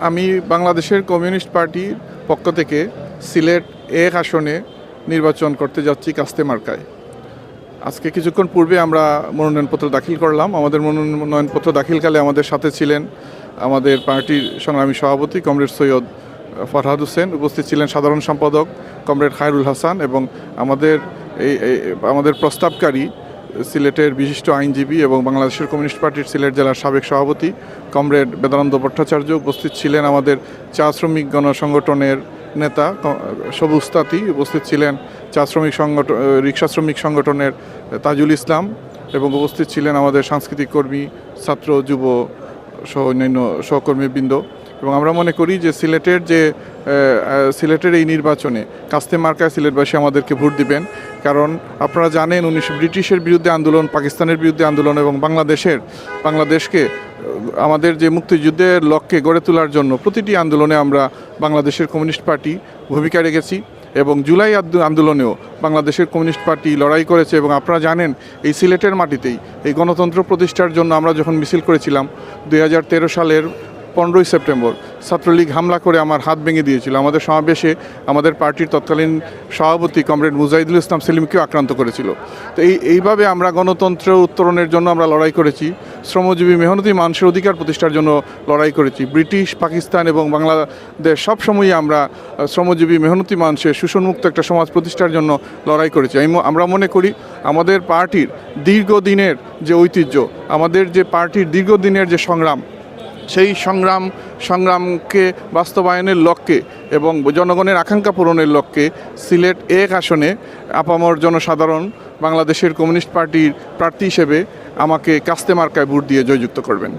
আমি বাংলাদেশের কমিউনিস্ট পার্টির পক্ষ থেকে সিলেট এক আসনে নির্বাচন করতে যাচ্ছি কাস্তে মার্কায়। আজকে কিছুক্ষণ পূর্বে আমরা মনোনয়নপত্র দাখিল করলাম। আমাদের মনোনয়নপত্র দাখিলকালে আমাদের সাথে ছিলেন আমাদের পার্টির সংগ্রামী সভাপতি কমরেড সৈয়দ ফরহাদ হোসেন, উপস্থিত ছিলেন সাধারণ সম্পাদক কমরেড খায়রুল হাসান এবং আমাদের এই, এই- আমাদের প্রস্তাবকারী সিলেটের বিশিষ্ট আইনজীবী এবং বাংলাদেশের কমিউনিস্ট পার্টির সিলেট জেলার সাবেক সভাপতি কমরেড বেদানন্দ ভট্টাচার্য উপস্থিত ছিলেন আমাদের চা শ্রমিক গণসংগঠনের নেতা সবুজ উপস্থিত ছিলেন চা শ্রমিক সংগঠন রিক্সা শ্রমিক সংগঠনের তাজুল ইসলাম এবং উপস্থিত ছিলেন আমাদের সাংস্কৃতিক কর্মী, ছাত্র, যুব সহ অন্যান্য সহকর্মীবৃন্দ। এবং আমরা মনে করি যে সিলেটের যে সিলেটের এই নির্বাচনে কাস্তে মার্কায় সিলেটবাসী আমাদেরকে ভোট দিবেন। কারণ আপনারা জানেন উনিশশো ব্রিটিশের বিরুদ্ধে আন্দোলন, পাকিস্তানের বিরুদ্ধে আন্দোলন এবং বাংলাদেশের, বাংলাদেশকে, আমাদের যে মুক্তিযুদ্ধের লক্ষ্যে গড়ে তোলার জন্য প্রতিটি আন্দোলনে আমরা বাংলাদেশের কমিউনিস্ট পার্টি ভূমিকা রেখেছি এবং জুলাই আন্দোলনেও বাংলাদেশের কমিউনিস্ট পার্টি লড়াই করেছে এবং আপনারা জানেন, এই সিলেটের মাটিতেই এই গণতন্ত্র প্রতিষ্ঠার জন্য আমরা যখন মিছিল করেছিলাম দু হাজার তেরো সালের পনেরোই সেপ্টেম্বর। ছাত্রলীগ হামলা করে আমার হাত ভেঙে দিয়েছিল। আমাদের সমাবেশে আমাদের পার্টির তৎকালীন সভাপতি কমরেড মুজাহিদুল ইসলাম সেলিমকেও আক্রান্ত করেছিল। তো এই, এইভাবে আমরা গণতন্ত্র উত্তরণের জন্য আমরা লড়াই করেছি। শ্রমজীবী মেহনতি মানুষের অধিকার প্রতিষ্ঠার জন্য লড়াই করেছি। ব্রিটিশ, পাকিস্তান এবং বাংলাদেশ সবসময়ই আমরা শ্রমজীবী মেহনতি মানুষের শোষণমুক্ত একটা সমাজ প্রতিষ্ঠার জন্য লড়াই করেছি। আমি আমরা মনে করি আমাদের পার্টির দীর্ঘদিনের যে ঐতিহ্য, আমাদের যে পার্টির দীর্ঘদিনের যে সংগ্রাম সেই সংগ্রাম, সংগ্রামকে বাস্তবায়নের লক্ষ্যে এবং জনগণের আকাঙ্ক্ষা পূরণের লক্ষ্যে সিলেট এক আসনে আপামর জনসাধারণ বাংলাদেশের কমিউনিস্ট পার্টির প্রার্থী হিসেবে আমাকে কাস্তে মার্কায় ভোট দিয়ে জয়যুক্ত করবেন।